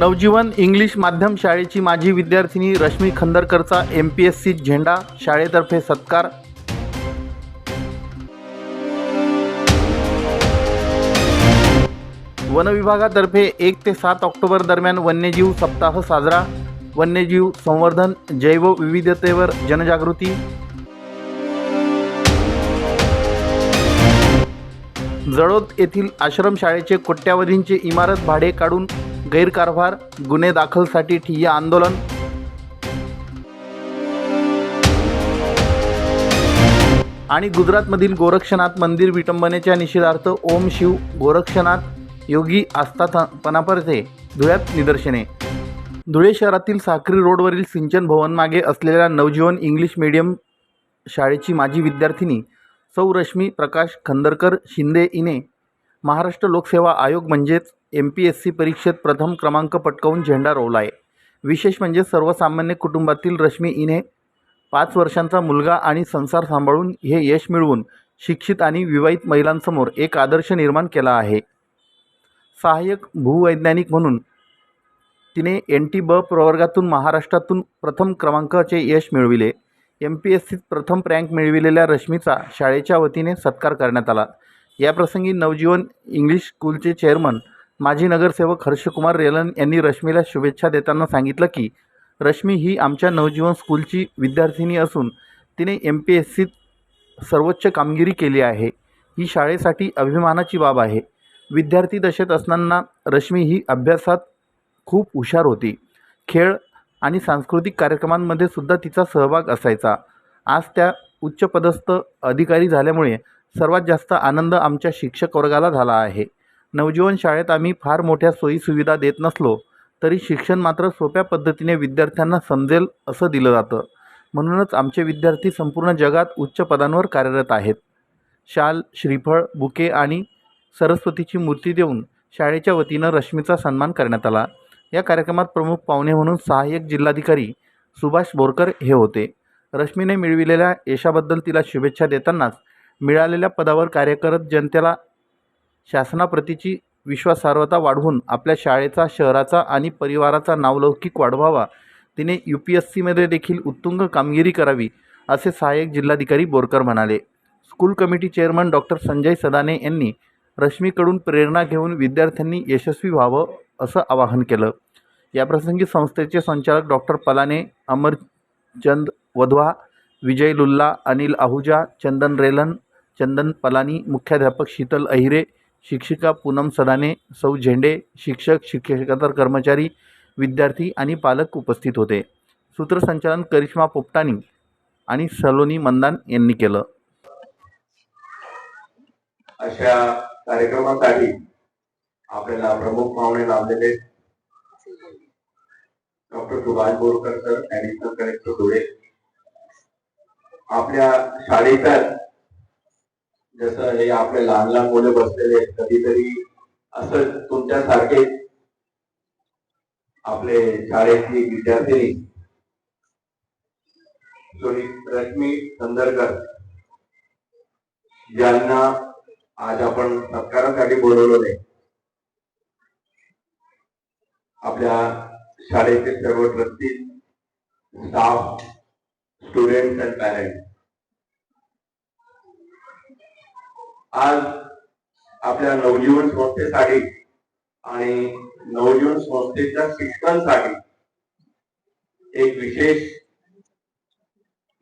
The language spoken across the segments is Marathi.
नवजीवन इंग्लिश माध्यम शाळेची माजी विद्यार्थिनी रश्मी खंदरकरचा एम पी एस सी झेंडा शाळेतर्फे सत्कार. वनविभागातर्फे एक ते सात ऑक्टोबर दरम्यान वन्यजीव सप्ताह साजरा. वन्यजीव संवर्धन जैवविविधतेवर जनजागृती. जळोद येथील आश्रमशाळेचे कोट्यावधींचे इमारत भाडे काढून गैरकारभार गुन्हे दाखलसाठी ठिय्या आंदोलन. आणि गुजरातमधील गोरक्षनाथ मंदिर विटंबनेच्या निषेधार्थ ओम शिव गोरक्षनाथ योगी आस्थापनापर्यंत धुळ्यात निदर्शने. धुळे शहरातील साक्री रोडवरील सिंचन भवन मागे असलेल्या नवजीवन इंग्लिश मीडियम शाळेची माजी विद्यार्थिनी सौ रश्मी प्रकाश खंदरकर शिंदे इने महाराष्ट्र लोकसेवा आयोग म्हणजेच एम पी एस सी परीक्षेत प्रथम क्रमांक पटकावून झेंडा रोवला आहे विशेष म्हणजे सर्वसामान्य कुटुंबातील रश्मी इने पाच वर्षांचा मुलगा आणि संसार सांभाळून हे यश मिळवून शिक्षित आणि विवाहित महिलांसमोर एक आदर्श निर्माण केला आहे. सहाय्यक भूवैज्ञानिक म्हणून तिने एन टी ब प्रवर्गातून महाराष्ट्रातून प्रथम क्रमांकाचे यश मिळविले. एम पी एस सीत प्रथम रँक मिळविलेल्या रश्मीचा शाळेच्या वतीने सत्कार करण्यात आला. याप्रसंगी नवजीवन इंग्लिश स्कूलचे चेअरमन माजी नगरसेवक हर्षकुमार रेलन यांनी रश्मीला शुभेच्छा देताना सांगितलं की रश्मी ही आमच्या नवजीवन स्कूलची विद्यार्थिनी असून तिने एम पी एस सीत सर्वोच्च कामगिरी केली आहे. ही शाळेसाठी अभिमानाची बाब आहे. विद्यार्थी दशेत असताना रश्मी ही अभ्यासात खूप हुशार होती. खेळ आणि सांस्कृतिक कार्यक्रमांमध्ये सुद्धा तिचा सहभाग असायचा. आज त्या उच्चपदस्थ अधिकारी झाल्यामुळे सर्वात जास्त आनंद आमच्या शिक्षक वर्गाला झाला आहे. नवजीवन शाळेत आम्ही फार मोठ्या सोयीसुविधा देत नसलो तरी शिक्षण मात्र सोप्या पद्धतीने विद्यार्थ्यांना समजेल असं दिलं जातं. म्हणूनच आमचे विद्यार्थी संपूर्ण जगात उच्च पदांवर कार्यरत आहेत. शाल श्रीफळ बुके आणि सरस्वतीची मूर्ती देऊन शाळेच्या वतीनं रश्मीचा सन्मान करण्यात आला. या कार्यक्रमात प्रमुख पाहुणे म्हणून सहाय्यक जिल्हाधिकारी सुभाष बोरकर हे होते. रश्मीने मिळविलेल्या यशाबद्दल तिला शुभेच्छा देतानाच मिळालेल्या पदावर कार्य करत जनतेला शासनाप्रतीची विश्वासार्हता वाढवून आपल्या शाळेचा शहराचा आणि परिवाराचा नावलौकिक वाढवावा. तिने यू पी एस सीमध्ये देखील उत्तुंग कामगिरी करावी असे सहाय्यक जिल्हाधिकारी बोरकर म्हणाले. School committee chairman doctor Sanjay Sadane यांनी रश्मीकडून प्रेरणा घेऊन विद्यार्थ्यांनी यशस्वी व्हावं असं आवाहन केलं. याप्रसंगी संस्थेचे संचालक डॉक्टर पलाने अमरचंद वधवा विजय लुल्ला अनिल आहुजा चंदन रेलन चंदन पलानी मुख्याध्यापक शीतल अहिरे शिक्षिका पूनम सदाने सौ झेंडे शिक्षक शिक्षकेतर कर्मचारी विद्यार्थी आणि पालक उपस्थित होते. सूत्रसंचालन करिश्मा पोपटानी आणि सलोनी मंदान यांनी केलं. अशा कार्यक्रमासाठी आपल्याला प्रमुख पाहुणे लाभलेले doctor Subhash Borkar sir additional collector Dhule आपल्या शाळेच्या जसं हे आपले लहान लहान मुलं बसलेले आहेत, कधीतरी असं तुमच्यासारखे आपले शाळेतली विद्यार्थिनी रश्मी संदरकर ज्यांना आज आपण सत्कारासाठी बोलवलं आपल्या शाळेचे सर्व trustee staff student and parent आज आपल्या नवजीवन संस्थेसाठी आणि नवजीवन संस्थेच्या शिक्षणासाठी एक विशेष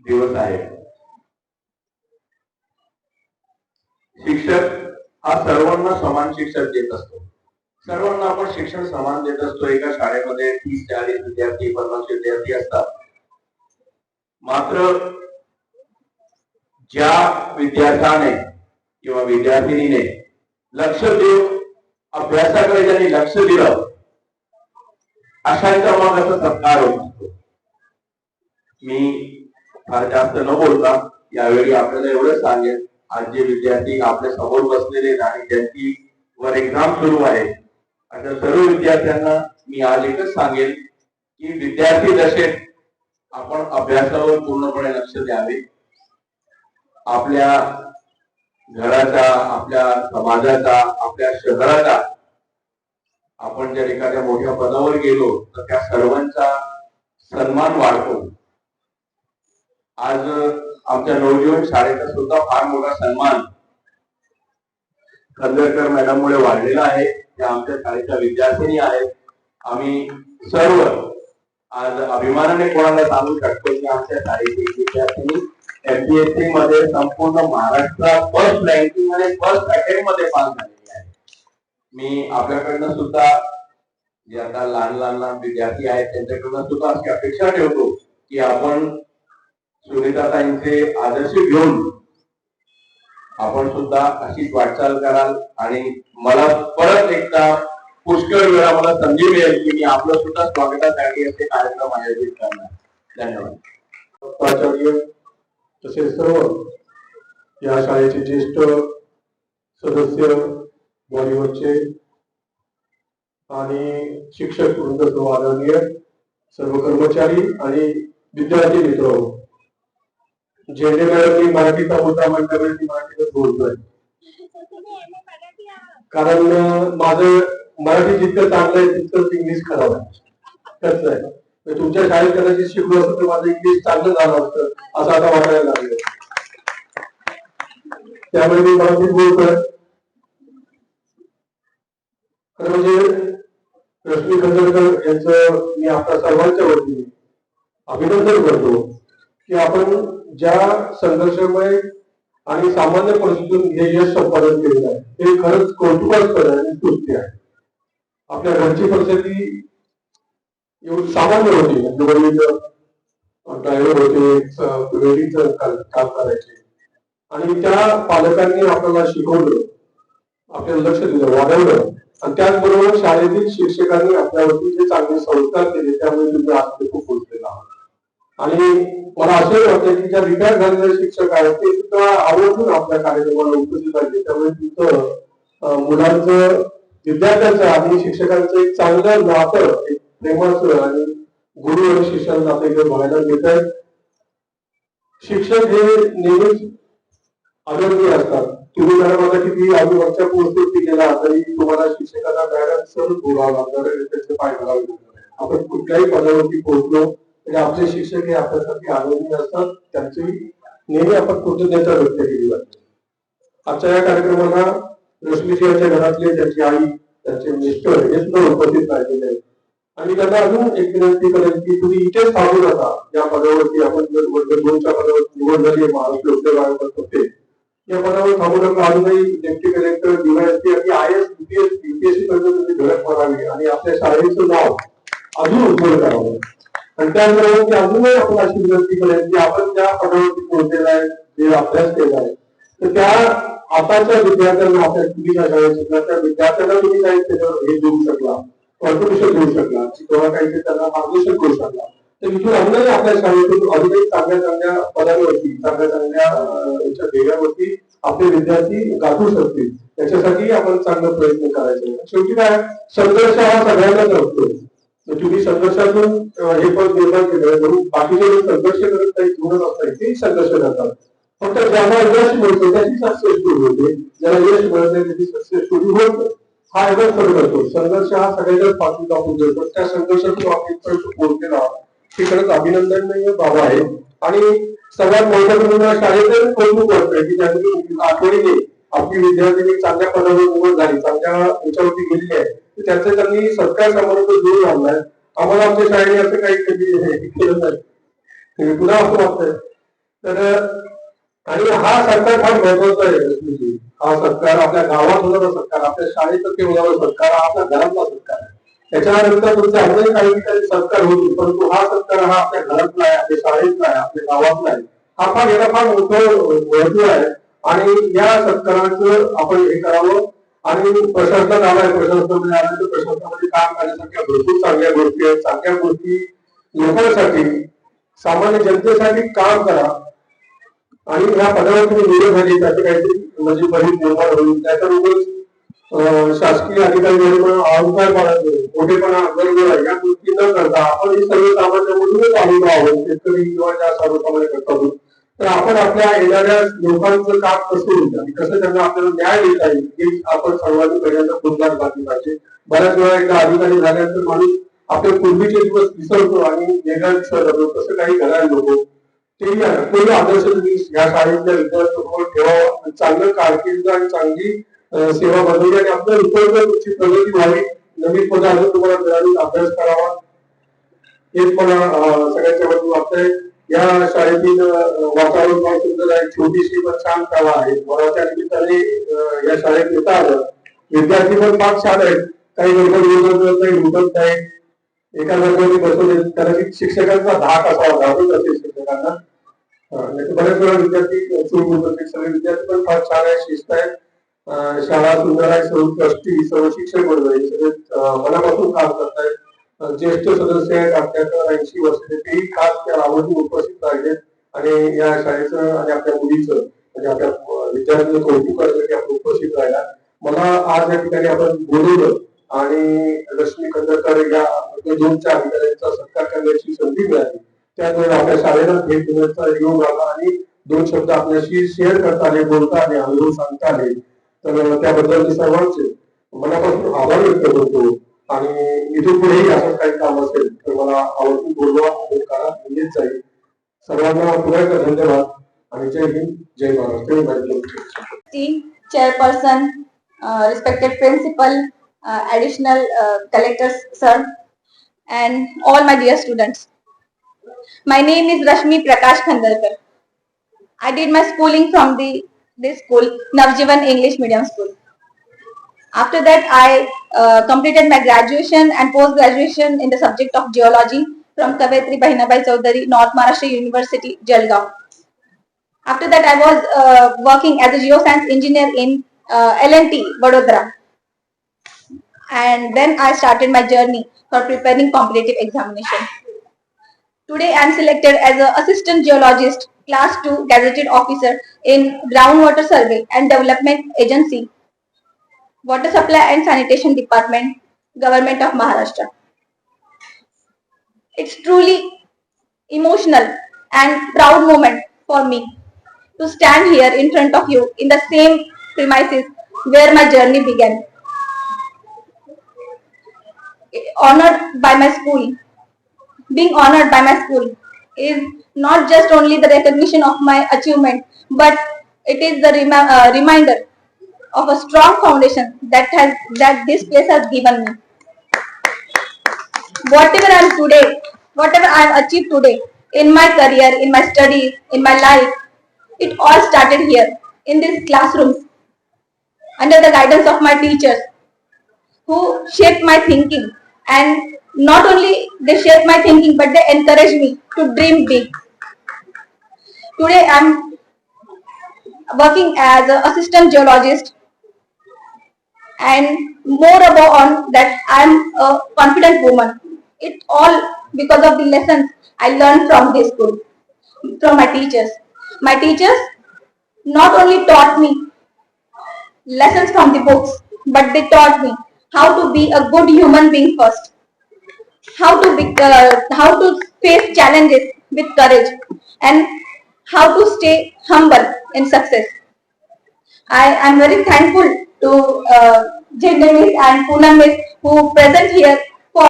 दिवस आहे. शिक्षक हा सर्वांना समान शिक्षण देत असतो. सर्वांना आपण शिक्षण समान देत असतो. एका शाळेमध्ये तीस चाळीस विद्यार्थी पन्नास विद्यार्थी असतात. मात्र ज्या विद्यार्थ्याने किंवा विद्यार्थिनीने लक्ष देऊन अभ्यासाकडे त्यांनी लक्ष दिलं अशांच्या मागाचा सत्कार होत असतो. मी फार जास्त न बोलता यावेळी आपल्याला एवढं सांगेल आज जे विद्यार्थी आपल्यासमोर बसलेले आणि त्यांची वर एक्झाम सुरू आहे अशा सर्व विद्यार्थ्यांना मी आज एकच सांगेल की विद्यार्थी दशेत आपण अभ्यासावर पूर्णपणे लक्ष द्यावे आपल्या घराचा आपल्या समाजाचा आपल्या शहराचा. आपण जर एखाद्या मोठ्या पदावर गेलो तर त्या सर्वांचा सन्मान वाढतो. आज आमच्या नवजीवन शाळेचा सुद्धा फार मोठा सन्मान खंदरकर मॅडम मुळे वाढलेला आहे. त्या आमच्या शाळेच्या विद्यार्थिनी आहेत. आम्ही सर्व आज अभिमानाने कोणाला सांगू शकतो की आमच्या शाळेची विद्यार्थिनी एमपीएससी मध्ये संपूर्ण महाराष्ट्रात फर्स्ट रँकिंग आणि फर्स्ट अटेम्प्टमध्ये पास झालेली आहे. मी आपल्याकडनं सुद्धा जे आता लहान लहान लहान विद्यार्थी आहेत त्यांच्याकडनं सुद्धा अशी अपेक्षा ठेवतो की आपण सुनीताताईंचे आदर्श घेऊन आपण सुद्धा अशीच वाटचाल कराल आणि मला परत एकदा पुष्कळ वेळा मला संधी मिळेल की मी आपलं सुद्धा स्वागतासाठी असे कार्यक्रम आयोजित करणार. धन्यवाद. प्राचार्य तसेच सर्व या शाळेचे ज्येष्ठ सदस्य बॉलिवूडचे आणि शिक्षक वृंद सर्व आदरणीय सर्व कर्मचारी आणि विद्यार्थी मित्र झेंडे मॅडमनी मराठीचा मुद्दा म्हणल्यामुळे मी मराठीतच बोलतोय. कारण माझं मराठी जितकं चांगलं आहे तितकंच इंग्लिश खराब आहे. कसं आहे. तुमच्या शाळेत कदाचित शिकलो असतं तर माझं इंग्लिश चांगलं झालं असतं असं आता वाटायला लागलं. त्यामुळे मी मराठीत बोलतोय. खरं म्हणजे रश्मी खंडरकर यांचं मी आपल्या सर्वांच्या वतीने अभिनंदन करतो की आपण ज्या संघर्षमय आणि सामान्य परिस्थितीतून हे यश संपादन केलेलं आहे हे खरंच कौतुकास्पद आहे आणि स्तुत्य आहे. आपल्या घरची परिस्थिती एवढी सामान्य होती. म्हणजे वडील ड्रायव्हर होते वेडिंगचं काम करायचे. आणि त्या पालकांनी आपल्याला शिकवलं. आपल्याला लक्ष दिलं वाढवलं. आणि त्याचबरोबर शाळेतील शिक्षकांनी आपल्यावरती जे चांगले संस्कार केले त्यामुळे तुम्ही आज खूप पोहोचलेला आणि मला असंही वाटतं की ज्या रिटायर झालेले शिक्षक आहेत ते सुद्धा आवर्जून आपल्या कार्यक्रमाला उपस्थित राहिले. त्यामुळे तिथं मुलांचं विद्यार्थ्यांचं आणि शिक्षकांचं एक चांगलं नातं एक प्रेमाचं आणि गुरु आणि शिष्यांना आपल्याकडे इकडे बघायला मिळत आहे शिक्षक हे नेहमीच आदरणीय असतात. तुम्ही मॅडम की किती आम्ही वरच्या पोहोचतो गेला तरी तुम्हाला शिक्षकांना मॅडम सर बोलावं लागणार त्याचे पाय घालावे लागणार आपण कुठल्याही पदावरती पोहोचलो तरी आपले शिक्षक हे आपल्यासाठी आदरणीय असतात. त्यांची नेहमी आपण कृतज्ञता व्यक्त केली जाते. आजच्या या कार्यक्रमाला रश्मीजी यांच्या घरातले त्यांची आई त्यांचे मिस्टर हे सुद्धा उपस्थित राहिलेले आहेत. आणि त्यांना अजून एक विनंती करेल की तुम्ही इथेच थांबू नका. या पदावरती आपण जर वर्ग दोनच्या पदावर निवड झाली आहे महाराष्ट्र उद्योग आयोग होते या पदावर थांबू नका. अजूनही डेप्टी कलेक्टर डीवायएसपी आणि आय एस युपीएस युपीएससी पर्यंत तुम्ही धडक मारावी आणि आपल्या शाळेचं नाव अजून उज्ज्वल करावं. आणि त्याचबरोबर अजूनही आपण अशी विनंती करेल की आपण ज्या पदावरती पोहोचलेला आहे जे अभ्यास केला आहे तर त्या आताच्या विद्यार्थ्यांना आपल्या चुकीच्या शाळेत शिकला त्या विद्यार्थ्यांना तुम्ही काही त्याच्यावर हे देऊ शकला. कॉन्ट्रीब्युशन देऊ शकला किंवा काही त्यांना मार्गदर्शन करू शकला. तर इथून अजूनही आपल्या शाळेतून अजूनही चांगल्या चांगल्या पदांवरती चांगल्या चांगल्या ध्येयावरती आपले विद्यार्थी गाठू शकतील. त्याच्यासाठी आपण चांगला प्रयत्न करायचे शेवटी काय संघर्ष हा सगळ्यांनाच असतो तुम्ही संघर्षातून हे पद निर्माण केलं म्हणून बाकीचे लोक संघर्ष करत काही पूर्ण असतात ते संघर्ष करतात. फक्त ज्यांना यश मिळतो त्याची सक्सेस स्टोरी होते. ज्याला यश मिळत नाही त्याची सक्सेस स्टोरी होत हा एकच फरक असतो. संघर्ष हा सगळ्यांनाच पाठवून आपण देतो. त्या संघर्षातून आपण इथपर्यंत पोहोचलेलो आहोत. हे खरंच अभिनंदनीय बाबा आहे. आणि सगळ्यात महत्वाचं म्हणजे शाळेचं कौतुक वाटतंय की त्यांनी आठवणीने आपली विद्यार्थ्यांनी चांगल्या पदावर निवड झाली चांगल्या याच्यावरती गेलेली आहे तर त्यांनी सत्कार समारंभ जोडून आणलाय. आम्हाला आमच्या शाळेने असं काही कधी हे केलं नाही. पुन्हा असं वाटतंय. तर आणि हा सरकार फार महत्त्वाचा आहे लक्ष्मीजी. हा सत्कार आपल्या गावात होणारा सत्कार आपल्या शाळेत ते होणारा सत्कार हा आपल्या घरातला सत्कार आहे. त्याच्यानंतर तुमचे अजूनही काही ठिकाणी सत्कार होतील परंतु हा सत्कार हा आपल्या घरातला आहे आपल्या शाळेतला आहे आपल्या गावातला आहे. हा फार याला फार मोठं महत्त्व आहे. आणि या सत्काराचं आपण हे करावं. आणि प्रशासनात आलाय प्रशासनामध्ये आल्यानंतर प्रशासनामध्ये काम करण्यासारख्या भरपूर चांगल्या गोष्टी आहेत. चांगल्या गोष्टी लोकांसाठी सामान्य जनतेसाठी काम करा. आणि ह्या पदावर तुम्ही निवड झाली त्याचे काहीतरी म्हणजे बरीच निर्माण होईल. त्याचा उगाच, शासकीय अधिकारी म्हणून अहंकार बाळगणे मोठेपणा गर्व या गोष्टी न करता आपण ही सर्वसामान्य मधूनच आलेलो आहोत शेतकरी किंवा ज्या सर्वसामान्य करतात तर आपण आपल्या येणाऱ्या लोकांचं काम कसं होईल? आणि कसं त्यांना आपल्याला न्याय देता येईल हे आपण सर्वांनी पहिल्यांदा खुदलाच घातली पाहिजे. बऱ्याच वेळा एकदा अधिकारी झाल्यानंतर माणूस आपले पूर्वीचे दिवस विसरतो आणि वेगळा विसरतो जातो. तसं काही घडायला नको. ते पहिलं आदर्श तुम्ही या शाळेतल्या विद्यार्थ्यांसमोर ठेवावं चांगलं कारकीर्द आणि चांगली सेवा बनवली आणि आपल्या इतर तुमची प्रगती व्हावी. नवीन पद अजून तुम्हाला मिळाली अभ्यास करावा. हेच मला सगळ्यांच्या वतीने वाटतंय. या शाळेतील वातावरण फार सुंदर आहे. छोटीशी पण छान शाळा आहे. मला त्या निमित्ताने या शाळेत येता आलं. विद्यार्थी पण फार छान आहेत. काही लोक लुटत नाही उठत नाही. एका जागेवर बसवले कदाचित शिक्षकांचा धाक असावा घाबरत असेल शिक्षकांना. वेळा विद्यार्थी चूक होतात सगळे विद्यार्थी पण फार छान आहे शिस्त आहे. शाळा सुंदर आहे सर्व ट्रस्टी सर्व शिक्षक वर्ग आहे. सगळे मनापासून काम करतायत. ज्येष्ठ सदस्य आहेत आपल्याकडे ऐंशी वर्षाचे तेही खास त्या आवडून उपस्थित राहिले. आणि या शाळेचं आणि आपल्या मुलीचं म्हणजे आपल्या विद्यार्थ्यांचं कौतुक करण्यासाठी आपण उपस्थित राहिला. मला आज या ठिकाणी आपण बोलवलं आणि लक्ष्मी कंदरकर या आपल्या दोनच्या अधिकाऱ्यांचा सत्कार करण्याची संधी मिळाली. त्यामुळे आपल्या शाळेला भेट देण्याचा योग आला आणि दोन शब्द आपल्याशी शेअर करता आले बोलता आले अनुभव सांगता आले तर त्याबद्दल मी सर्वांचे मनापासून आभार व्यक्त करतो. आणि इथून पुढेही असं काही काम असेल तर मला आवडून बोलवा. आणि करा म्हणजेच जाईल सर्वांना पुन्हा एकदा धन्यवाद आणि जय हिंद जय Maharashtra chairperson respected principal chairperson, uh, sir and all my dear students my name is Rashmi Prakash Khandarkar. I did my schooling from the this school, Navjivan English Medium School. After that, I uh, completed my graduation and post graduation in the subject of geology from Kavetri Bahinabai Chaudhary, North Maharashtra University, Jalgaon. After that, I was uh, working as a geoscience engineer in uh, L&T, Vadodara. And then I started my journey for preparing competitive examination. Today, I am selected as an assistant geologist, class 2 gazetted officer in groundwater survey and development agency, water supply and sanitation department, government of Maharashtra. It's truly emotional and proud moment for me to stand here in front of you in the same premises where my journey began. Honored by my school, being honored by my school is not just only the recognition of my achievement, but it is the remi- uh, reminder of a strong foundation that has that this place has given me. Whatever I am today, whatever I have achieved today in my career, in my studies, in my life, it all started here in these classrooms under the guidance of my teachers who shaped my thinking and not only they shaped my thinking but they encouraged me to dream big. Today I'm working as an assistant geologist and more above on that I'm a confident woman. It all because of the lessons I learned from this school, from my teachers. My teachers not only taught me lessons from the books, but they taught me how to be a good human being first, how to be, uh, how to face challenges with courage, and how to stay humble in success. I am very thankful to uh, Jindal Miss and Poonam Miss who present here for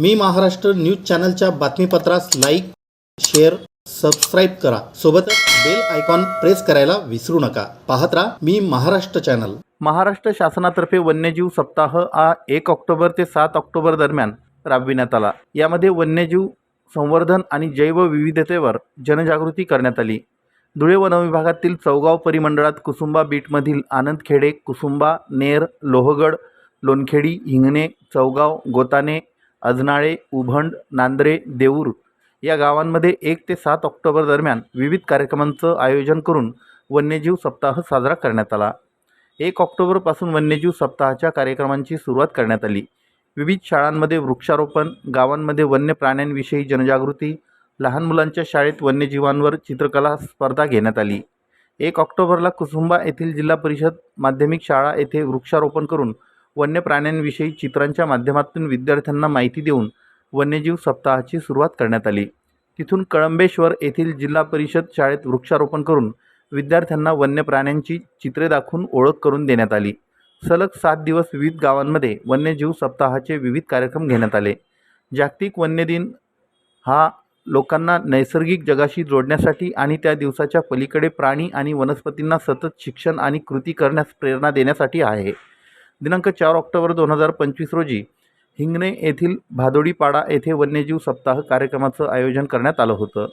मी महाराष्ट्र न्यूज चॅनलच्या बातमीपत्रास लाईक शेअर सबस्क्राईब करा. सोबतच बेल आयकॉन प्रेस करायला विसरू नका. पाहत राहा मी महाराष्ट्र चॅनल महाराष्ट्र शासनातर्फे वन्यजीव सप्ताह हा एक ऑक्टोबर ते सात ऑक्टोबर दरम्यान राबविण्यात आला. यामध्ये वन्यजीव संवर्धन आणि जैवविविधतेवर जनजागृती करण्यात आली. धुळे वनविभागातील चौगाव परिमंडळात कुसुंबा बीटमधील आनंदखेडे कुसुंबा नेर लोहगड लोणखेडी हिंगणे चौगाव गोताने अजनाळे उभंड नांद्रे देऊर या गावांमध्ये एक ते सात ऑक्टोबर दरम्यान विविध कार्यक्रमांचं आयोजन करून वन्यजीव सप्ताह साजरा करण्यात आला. एक ऑक्टोबरपासून वन्यजीव सप्ताहाच्या कार्यक्रमांची सुरुवात करण्यात आली. विविध शाळांमध्ये वृक्षारोपण गावांमध्ये वन्य प्राण्यांविषयी जनजागृती लहान मुलांच्या शाळेत वन्यजीवांवर चित्रकला स्पर्धा घेण्यात आली. एक ऑक्टोबरला कुसुंबा येथील जिल्हा परिषद माध्यमिक शाळा येथे वृक्षारोपण करून वन्य प्राण्यांविषयी चित्रांच्या माध्यमातून विद्यार्थ्यांना माहिती देऊन वन्यजीव सप्ताहाची सुरुवात करण्यात आली. तिथून कळंबेश्वर येथील जिल्हा परिषद शाळेत वृक्षारोपण करून विद्यार्थ्यांना वन्य प्राण्यांची चित्रे दाखवून ओळख करून देण्यात आली. सलग सात दिवस विविध गावांमध्ये वन्यजीव सप्ताहाचे विविध कार्यक्रम घेण्यात आले. जागतिक वन्य दिन हा लोकांना नैसर्गिक जगाशी जोडण्यासाठी आणि त्या दिवसाच्या पलीकडे प्राणी आणि वनस्पतींना सतत शिक्षण आणि कृती करण्यास प्रेरणा देण्यासाठी आहे. दिनांक चार ऑक्टोबर दोन हजार पंचवीस रोजी हिंगणे येथील भादोडीपाडा येथे वन्यजीव सप्ताह कार्यक्रमाचं आयोजन करण्यात आलं होतं.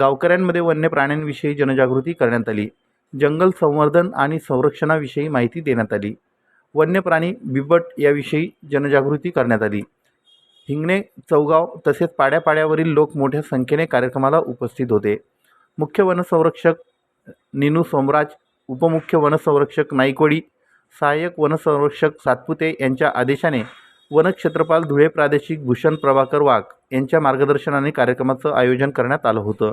गावकऱ्यांमध्ये वन्य प्राण्यांविषयी जनजागृती करण्यात आली. जंगल संवर्धन आणि संरक्षणाविषयी माहिती देण्यात आली. वन्य प्राणी बिबट याविषयी जनजागृती करण्यात आली. हिंगणे चौगाव तसेच पाड्यापाड्यावरील लोक मोठ्या संख्येने कार्यक्रमाला उपस्थित होते. मुख्य वनसंरक्षक निनू सोमराज उपमुख्य वनसंरक्षक नाईकवडी सहाय्यक वनसंरक्षक सातपुते यांच्या आदेशाने वनक्षेत्रपाल धुळे प्रादेशिक भूषण प्रभाकर वाघ यांच्या मार्गदर्शनाने कार्यक्रमाचं आयोजन करण्यात आलं होतं.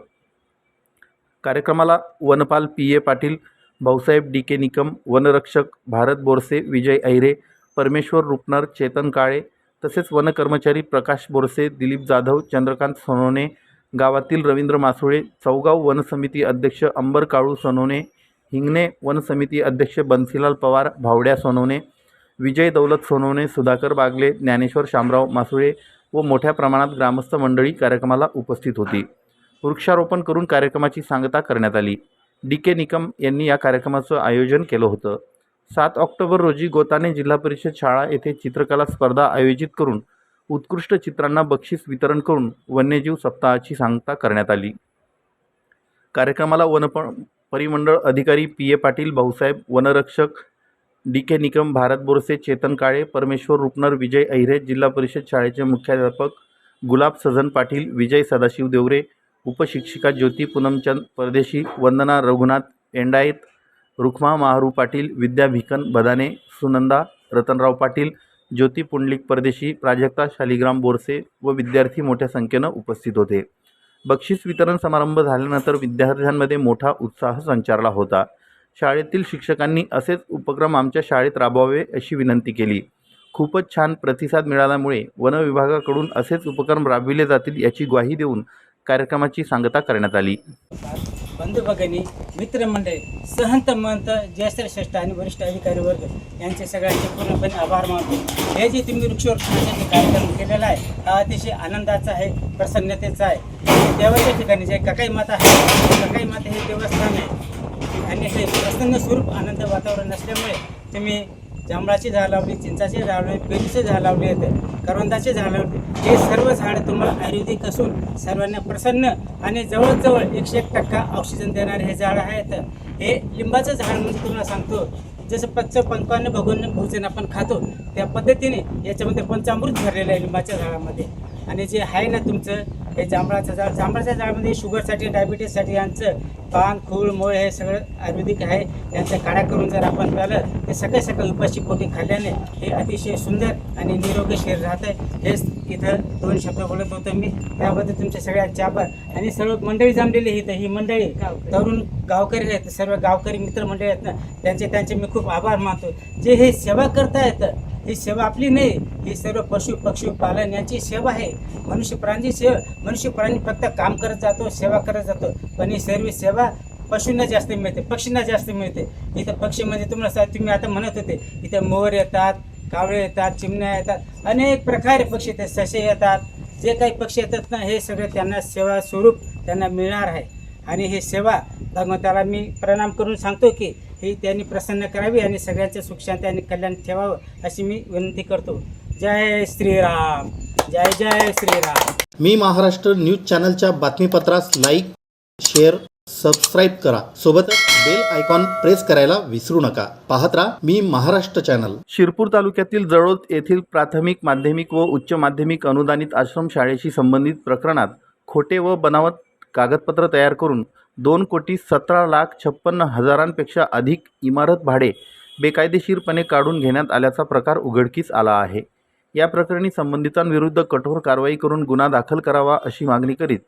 कार्यक्रमाला वनपाल P A Patil Bhausaheb D K Nikam वनरक्षक भारत बोरसे विजय अहिरे परमेश्वर रुपनर चेतन काळे तसेच वनकर्मचारी प्रकाश बोरसे दिलीप जाधव चंद्रकांत सोनवणे गावातील रवींद्र मासुळे चौगाव वनसमिती अध्यक्ष अंबर काळू सोनवणे हिंगणे वनसमिती अध्यक्ष बन्सीलाल पवार भावड्या सोनवणे विजय दौलत सोनवणे सुधाकर बागले ज्ञानेश्वर शामराव मासुळे व मोठ्या प्रमाणात ग्रामस्थ मंडळी कार्यक्रमाला उपस्थित होती. वृक्षारोपण करून कार्यक्रमाची सांगता करण्यात आली. डी के निकम यांनी या कार्यक्रमाचं आयोजन केलं होतं. सात ऑक्टोबर रोजी गोताने जिल्हा परिषद शाळा येथे चित्रकला स्पर्धा आयोजित करून उत्कृष्ट चित्रांना बक्षीस वितरण करून वन्यजीव सप्ताहाची सांगता करण्यात आली. कार्यक्रमाला वनप परिमंडळ अधिकारी पी ए पाटील भाऊसाहेब वनरक्षक डी के निकम भारत बोरसे चेतन काळे परमेश्वर रुपनर विजय अहिरे जिल्हा परिषद शाळेचे मुख्याध्यापक गुलाब सजन पाटील विजय सदाशिव देवरे उपशिक्षिका ज्योती पूनमचंद परदेशी वंदना रघुनाथ एंडायत रुखमा महारू पाटील विद्या भिकन बदाने सुनंदा रतनराव पाटील ज्योती पुंडलिक परदेशी प्राजक्ता शालिग्राम बोरसे व विद्यार्थी मोठ्या संख्येनं उपस्थित होते. बक्षीस वितरण समारंभ झाल्यानंतर विद्यार्थ्यांमध्ये मोठा उत्साह संचारला होता. शाळेतील शिक्षकांनी असेच उपक्रम आमच्या शाळेत राबवावे अशी विनंती केली. खूपच छान प्रतिसाद मिळाल्यामुळे वन विभागाकडून असेच उपक्रम राबविले जातील याची ग्वाही देऊन कार्यक्रमाची सांगता करण्यात आली. बंधू भगिनी मित्रमंडळी सहंत महंत ज्येष्ठ श्रेष्ठ आणि वरिष्ठ अधिकारी वर्ग यांचे सगळ्यांचे पूर्णपणे आभार मानतो. हे जे तुम्ही वृक्षारोपणाचा जे कार्यक्रम केलेला आहे हा अतिशय आनंदाचा आहे प्रसन्नतेचा आहे. देवाच्या ठिकाणी जे ककाई माता आहे ककाई माता हे देवस्थान आहे. हे प्रसन्न स्वरूप आनंद वातावरण असल्यामुळे तुम्ही जांभळाची झाड लावली चिंचाची झाड लावले पेरूचे झाड लावले आहेत करवंदाचे झाड लावले हे सर्व झाडं तुम्हाला आयुर्वेदिक असून सर्वांना प्रसन्न आणि जवळजवळ एकशे एक टक्का ऑक्सिजन देणारे हे झाड आहेत. हे लिंबाचं झाड म्हणजे तुम्हाला सांगतो. जसं पच्च पंचावन्न भगवान भोजन आपण खातो त्या पद्धतीने याच्यामध्ये पंचामृत भरलेलं आहे लिंबाच्या झाडामध्ये. आणि जे आहे ना तुमचं हे जांभळाचं झाड जांभळाच्या झाडामध्ये शुगरसाठी डायबिटीससाठी यांचं पान खूळ मोळ हे सगळं आयुर्वेदिक आहे. यांच्या काढा करून जर आपण प्यालं ते सकाळी सकाळी उपाशी पोटी खाल्ल्याने हे अतिशय सुंदर आणि निरोगी शरीर राहतं हेच इथं दोन शब्द बोलत होतो मी. त्याबद्दल तुमच्या सगळ्यांचे आभार. आणि सर्व मंडळी जमलेली इथं ही मंडळी तरुण गावकरी आहेत. सर्व गावकरी मित्रमंडळी आहेत ना त्यांचे त्यांचे मी खूप आभार मानतो. जे हे सेवा करतायत ही सेवा आपली नाही. ही सर्व पशु पक्षी पालन यांची सेवा आहे. मनुष्य प्राणी सेवा मनुष्य प्राणी फक्त काम करत जातो सेवा करत जातो पण ही सर्व सेवा पशूंना जास्त मिळते पक्षींना जास्त मिळते. इथं पक्षी म्हणजे तुम्हाला सा- तुम्ही आता म्हणत होते इथं मोर येतात कावळे येतात चिमण्या येतात अनेक प्रकारे पक्षी येतात ससे येतात. जे काही पक्षी येतात ना हे सगळं त्यांना सेवा स्वरूप त्यांना मिळणार आहे. आणि हे सेवा भगवंताला मी प्रणाम करून सांगतो की ही त्यांनी प्रसन्न करावी आणि सगळ्यांचं सुखशांती आणि कल्याण ठेवावं अशी मी विनंती करतो. जय श्रीराम. जय जय श्रीराम. मी महाराष्ट्र न्यूज चॅनलच्या बातमीपत्रास लाईक शेअर सबस्क्राईब करा. सोबतच बेल आयकॉन प्रेस करायला विसरू नका. पाहत राहा मी महाराष्ट्र चॅनल. शिरपूर तालुक्यातील जळोद येथील प्राथमिक माध्यमिक व उच्च माध्यमिक अनुदानित आश्रमशाळेशी संबंधित प्रकरणात खोटे व बनावट कागदपत्र तयार करून दोन कोटी सतरा लाख छप्पन्न हजारांपेक्षा अधिक इमारत भाडे बेकायदेशीरपणे काढून घेण्यात आल्याचा प्रकार उघडकीस आला आहे. या प्रकरणी संबंधितांविरुद्ध कठोर कारवाई करून गुन्हा दाखल करावा अशी मागणी करीत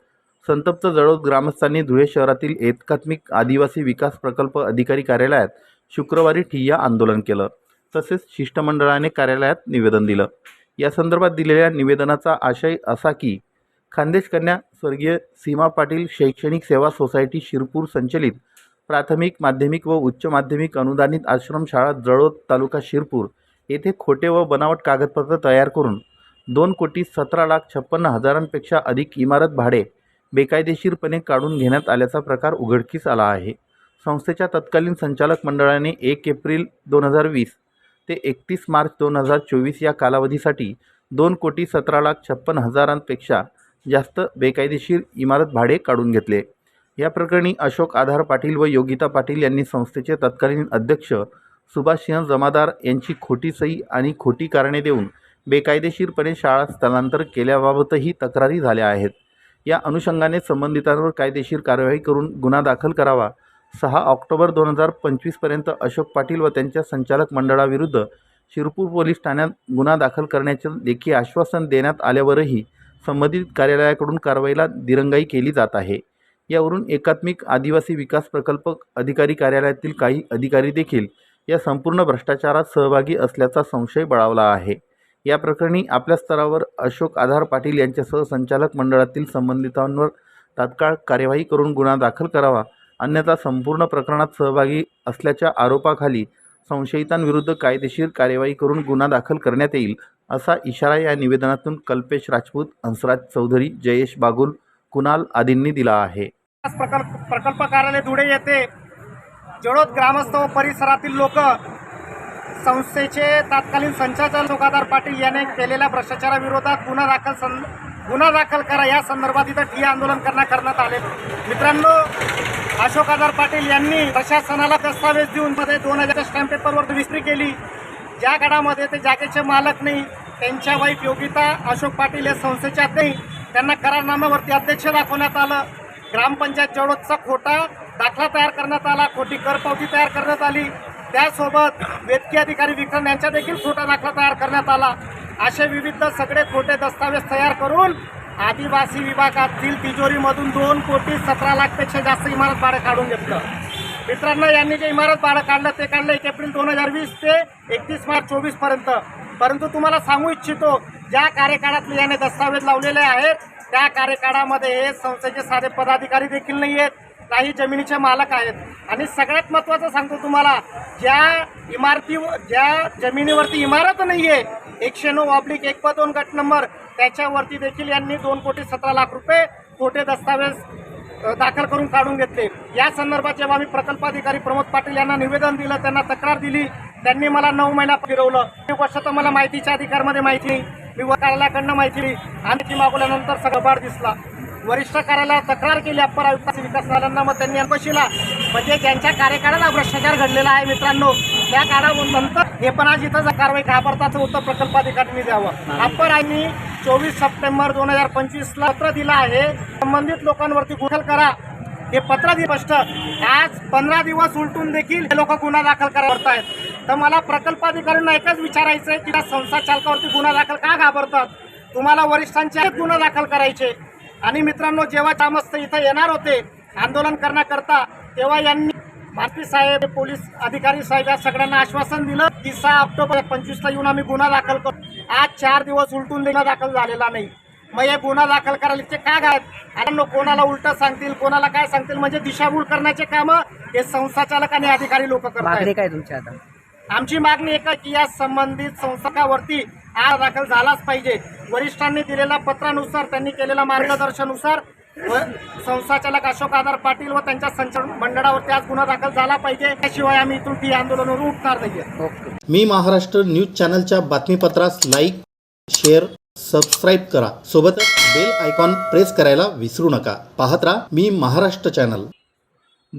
संतप्त जळोद ग्रामस्थांनी धुळे शहरातील एकात्मिक आदिवासी विकास प्रकल्प अधिकारी कार्यालयात शुक्रवारी ठिय्या आंदोलन केलं. तसेच शिष्टमंडळाने कार्यालयात निवेदन दिलं. या संदर्भात दिलेल्या निवेदनाचा आशय असा की खानदेश कन्या स्वर्गीय सीमा पाटील शैक्षणिक सेवा सोसायटी शिरपूर संचलित प्राथमिक माध्यमिक व उच्च माध्यमिक अनुदानित आश्रमशाळा जळोद तालुका शिरपूर येथे खोटे व बनावट कागदपत्र तयार करून दोन कोटी सतरा लाख छप्पन्न हजारांपेक्षा अधिक इमारत भाडे बेकायदेशीरपणे काढून घेण्यात आल्याचा प्रकार उघडकीस आला आहे. संस्थेच्या तत्कालीन संचालक मंडळाने एक एप्रिल दोन हजार वीस ते एकतीस मार्च दोन हजार चोवीस या कालावधीसाठी दोन कोटी सतरा लाख छप्पन हजारांपेक्षा जास्त बेकायदेशीर इमारत भाडे काढून घेतले. या प्रकरणी अशोक आधार पाटील व योगिता पाटील यांनी संस्थेचे तत्कालीन अध्यक्ष सुभाषसिंह जमादार यांची खोटी सही आणि खोटी कारणे देऊन बेकायदेशीरपणे शाळा स्थलांतर केल्याबाबतही तक्रारी झाल्या आहेत. या अनुषंगाने संबंधितांवर कायदेशीर कारवाई करून गुन्हा दाखल करावा. सहा ऑक्टोबर दोन हजार पंचवीसपर्यंत अशोक पाटील व त्यांच्या संचालक मंडळाविरुद्ध शिरपूर पोलीस ठाण्यात गुन्हा दाखल करण्याचे लेखी आश्वासन देण्यात आल्यावरही संबंधित कार्यालयाकडून कारवाईला दिरंगाई केली जात आहे. यावरून एकात्मिक आदिवासी विकास प्रकल्प अधिकारी कार्यालयातील काही अधिकारी देखील या संपूर्ण भ्रष्टाचारात सहभागी असल्याचा संशय बळावला आहे. या प्रकरणी आपल्या स्तरावर अशोक आधार पाटील यांच्यासह संचालक मंडळातील संबंधितांवर तात्काळ कार्यवाही करून गुन्हा दाखल करावा अन्यथा संपूर्ण प्रकरणात सहभागी असल्याच्या आरोपाखाली संशयितांविरुद्ध कायदेशीर कार्यवाही करून गुन्हा दाखल करण्यात येईल असा इशारा या निवेदनातून कल्पेश राजपूत हंसराज चौधरी जयेश बागुल कुणाल आदींनी दिला आहे. प्रकल्प कार्यालय धुळे येथे जळोद ग्रामस्थ व परिसरातील लोक संस्थेचे तत्कालीन संचालक लोकादार पाटील याने केलेल्या भ्रष्टाचाराविरोधात गुन्हा दाखल सं गुन्हा दाखल करा या संदर्भात इथं ठिय्या आंदोलन करण्यात करण्यात आले. मित्रांनो अशोक आधार पाटील यांनी प्रशासनाला दस्तावेज देऊन मध्ये दोन हजार स्टॅम्प पेपरवर विक्री केली. ज्या गडामध्ये ते जागेचे मालक नाही त्यांच्या वाईफ योगिता अशोक पाटील या संस्थेच्या नाही त्यांना करारनाम्यावरती अध्यक्ष दाखवण्यात आलं. ग्रामपंचायत जवळचा खोटा दाखला तयार करण्यात आला खोटी करपावती तयार करण्यात आली. त्यासोबत वेतकी अधिकारी विक्रम यांचा देखील खोटा दाखला तयार करण्यात आला. असे विविध सगळे खोटे दस्तावेज तयार करून आदिवासी विभागातील तिजोरीमधून दोन कोटी सतरा लाखपेक्षा जास्त इमारत भाडं काढून घेतलं. मित्रांनो यांनी जे इमारत भाडं काढलं ते काढलं एक एप्रिल दोन हजार वीस ते एकतीस मार्च चोवीसपर्यंत. परंतु तुम्हाला सांगू इच्छितो ज्या कार्यकाळातले याने दस्तावेज लावलेले आहेत त्या कार्यकाळामध्ये हे संस्थेचे साधे पदाधिकारी देखील नाही आहेत काही जमिनीचे मालक आहेत. आणि सगळ्यात महत्त्वाचं सांगतो तुम्हाला ज्या इमारती ज्या जमिनीवरती इमारत नाही आहे एकशे नऊ ऑब्लिक एक प दोन गट नंबर त्याच्यावरती देखील यांनी दोन कोटी सतरा लाख रुपये खोटे दस्तावेज दाखल करून काढून घेतले. या संदर्भात जेव्हा आम्ही प्रकल्पाधिकारी प्रमोद पाटील यांना निवेदन दिलं त्यांना तक्रार दिली त्यांनी मला नऊ महिना फिरवलं. ही गोष्ट तर मला माहितीच्या अधिकारमध्ये माहिती नाही. मी व कार्यालयाकडनं माहिती नाही आणि ती मागवल्यानंतर सगळं दिसला. वरिष्ठ कार्यालयात तक्रार केली. अप्पर आयुक्त विकास झाल्यांना मग त्यांनी बशीला म्हणजे ज्यांच्या कार्यकाळात हा भ्रष्टाचार घडलेला आहे मित्रांनो. त्या काळानंतर हे पण आज इथं कारवाई घाबरताचं उत्तर प्रकल्पाधिकाऱ्यांनी द्यावं. अप्पर यांनी चोवीस सप्टेंबर दोन हजार पंचवीसला पत्र दिलं आहे. संबंधित लोकांवरती गुन्हा करा. हे पत्र स्पष्ट. आज पंधरा दिवस उलटून देखील हे लोक गुन्हा दाखल करत आहेत तर मला प्रकल्प अधिकाऱ्यांना एकच विचारायचं आहे की त्या संस्था चालकावरती गुन्हा दाखल का घाबरतात? तुम्हाला वरिष्ठांचे गुन्हा दाखल करायचे. आणि मित्रांनो जेव्हा चामस्त इथं येणार होते आंदोलन करण्याकरता तेव्हा यांनी भारती साहेब पोलीस अधिकारी साहेब या सगळ्यांना आश्वासन दिलं की सहा ऑक्टोबर पंचवीसला येऊन आम्ही गुन्हा दाखल करू. आज चार दिवस उलटून गुन्हा दाखल झालेला नाही. मग हे गुन्हा दाखल करायला ते का गायब? आणि कोणाला उलट सांगतील कोणाला काय सांगतील? म्हणजे दिशाभूल करण्याचे कामं हे संस्थाचालक आणि अधिकारी लोक करतात काय तुमच्या आता? आमची मागणी एक की या संबंधित संस्थाकावरती आज दाखल झालाच पाहिजे. वरिष्ठांनी दिलेल्या पत्रानुसार त्यांनी केलेल्या मार्गदर्शनानुसार व संस्थाचालक अशोक आधार पाटील व त्यांच्या संचालन मंडळावरती आज गुन्हा दाखल झाला पाहिजे. त्याशिवाय आम्ही इथून ती आंदोलनावर उठणार नाहीये. मी महाराष्ट्र न्यूज चॅनलच्या बातमीपत्रास लाईक शेअर सबस्क्राईब करा. सोबतच बेल आयकॉन प्रेस करायला विसरू नका. पाहत राहा मी महाराष्ट्र चॅनल.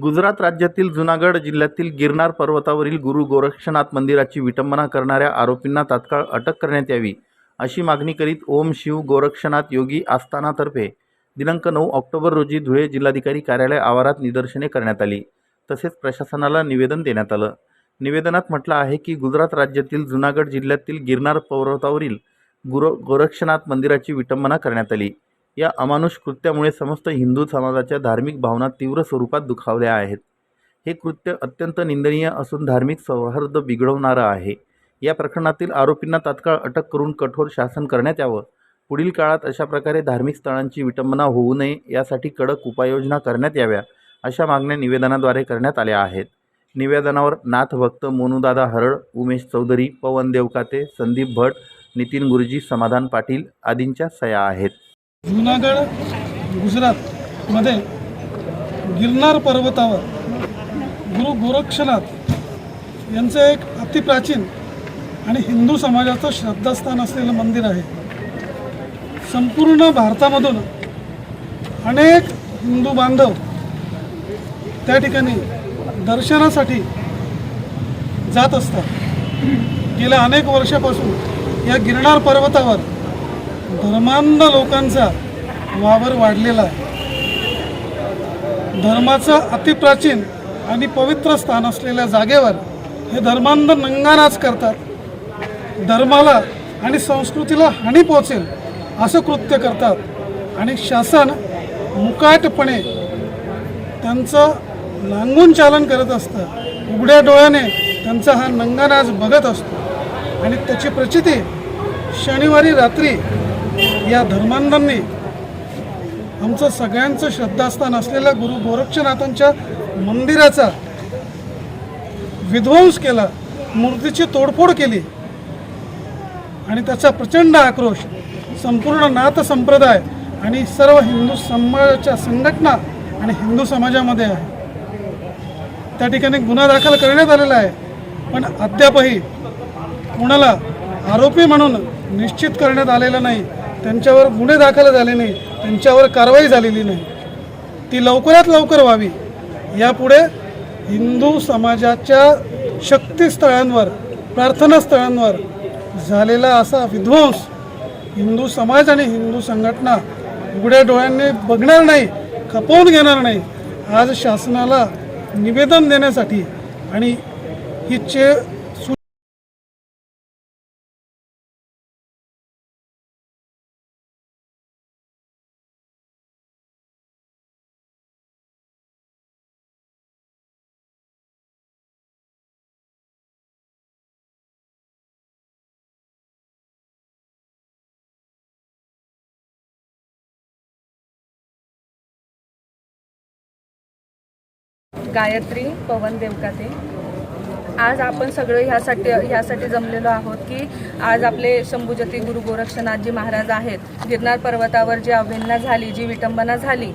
गुजरात राज्यातील जुनागड जिल्ह्यातील गिरनार पर्वतावरील गुरु गोरक्षनाथ मंदिराची विटंबना करणाऱ्या आरोपींना तात्काळ अटक करण्यात यावी अशी मागणी करीत ओम शिव गोरक्षनाथ योगी आस्थानातर्फे दिनांक नऊ ऑक्टोबर रोजी धुळे जिल्हाधिकारी कार्यालय आवारात निदर्शने करण्यात आली. तसेच प्रशासनाला निवेदन देण्यात आलं. निवेदनात म्हटलं आहे की गुजरात राज्यातील जुनागड जिल्ह्यातील गिरनार पर्वतावरील गुरु गोरक्षनाथ मंदिराची विटंबना करण्यात आली. या अमानुष कृत्यामुळे समस्त हिंदू समाजाच्या धार्मिक भावना तीव्र स्वरूपात दुखावल्या आहेत. हे कृत्य अत्यंत निंदनीय असून धार्मिक सौहार्द बिघडवणारं आहे. या प्रकरणातील आरोपींना तात्काळ अटक करून कठोर शासन करण्यात यावं. पुढील काळात अशा प्रकारे धार्मिक स्थळांची विटंबना होऊ नये यासाठी कडक उपाययोजना करण्यात याव्या अशा मागण्या निवेदनाद्वारे करण्यात आल्या आहेत. निवेदनावर नाथ भक्त मोनूदादा हरळ उमेश चौधरी पवन देवकाते संदीप भट नितीन गुरुजी समाधान पाटील आदींच्या सह्या आहेत. जुनागड गुजरातमध्ये गिरनार पर्वतावर गुरु गोरक्षनाथ यांचं एक अतिप्राचीन आणि हिंदू समाजाचं श्रद्धास्थान असलेलं मंदिर आहे. संपूर्ण भारतामधून अनेक हिंदू बांधव त्या ठिकाणी दर्शनासाठी जात असतात. गेल्या अनेक वर्षापासून या गिरनार पर्वतावर धर्मांध लोकांचा वावर वाढलेला आहे. धर्माचं अतिप्राचीन आणि पवित्र स्थान असलेल्या जागेवर हे धर्मांध नंगानाच करतात. धर्माला आणि संस्कृतीला हानी पोचेल असं कृत्य करतात. आणि शासन मुकाटपणे त्यांचं लांगून चालन करत असतं. उघड्या डोळ्याने त्यांचा हा नंगानाच बघत असतो. आणि त्याची प्रचिती शनिवारी रात्री या धर्मांधांनी आमचं सगळ्यांचं श्रद्धास्थान असलेल्या गुरु गोरक्षनाथांच्या मंदिराचा विध्वंस केला मूर्तीची तोडफोड केली आणि त्याचा प्रचंड आक्रोश संपूर्ण नाथ संप्रदाय आणि सर्व हिंदू समाजाच्या संघटना आणि हिंदू समाजामध्ये आहे. त्या ठिकाणी गुन्हा दाखल करण्यात आलेला आहे पण अद्यापही कुणाला आरोपी म्हणून निश्चित करण्यात आलेलं नाही. त्यांच्यावर गुन्हे दाखल झाले नाही त्यांच्यावर कारवाई झालेली नाही. ती लवकरात लवकर व्हावी. यापुढे हिंदू समाजाच्या शक्तीस्थळांवर प्रार्थनास्थळांवर झालेला असा विध्वंस हिंदू समाज आणि हिंदू संघटना उघड्या डोळ्यांनी बघणार नाही खपवून घेणार नाही आज शासनाला निवेदन देण्यासाठी आणि ही चे गायत्री पवन देवकाते. आज आपण सगळे ह्यासाठी ह्यासाठी जमलेलो आहोत की आज आपले शंभूजती गुरु गोरक्षनाथजी महाराज आहेत. गिरनार पर्वतावर जी अवहेलना झाली जी विटंबना झाली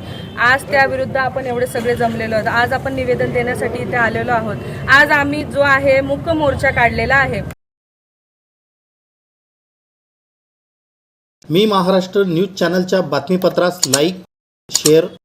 आज त्याविरुद्ध आपण एवढे सगळे जमलेलो आहोत. आज आपण निवेदन देण्यासाठी इथे आलेलो आहोत. आज आम्ही जो आहे मुक मोर्चा काढलेला आहे. मी महाराष्ट्र न्यूज चॅनलच्या बातमीपत्रास लाईक शेअर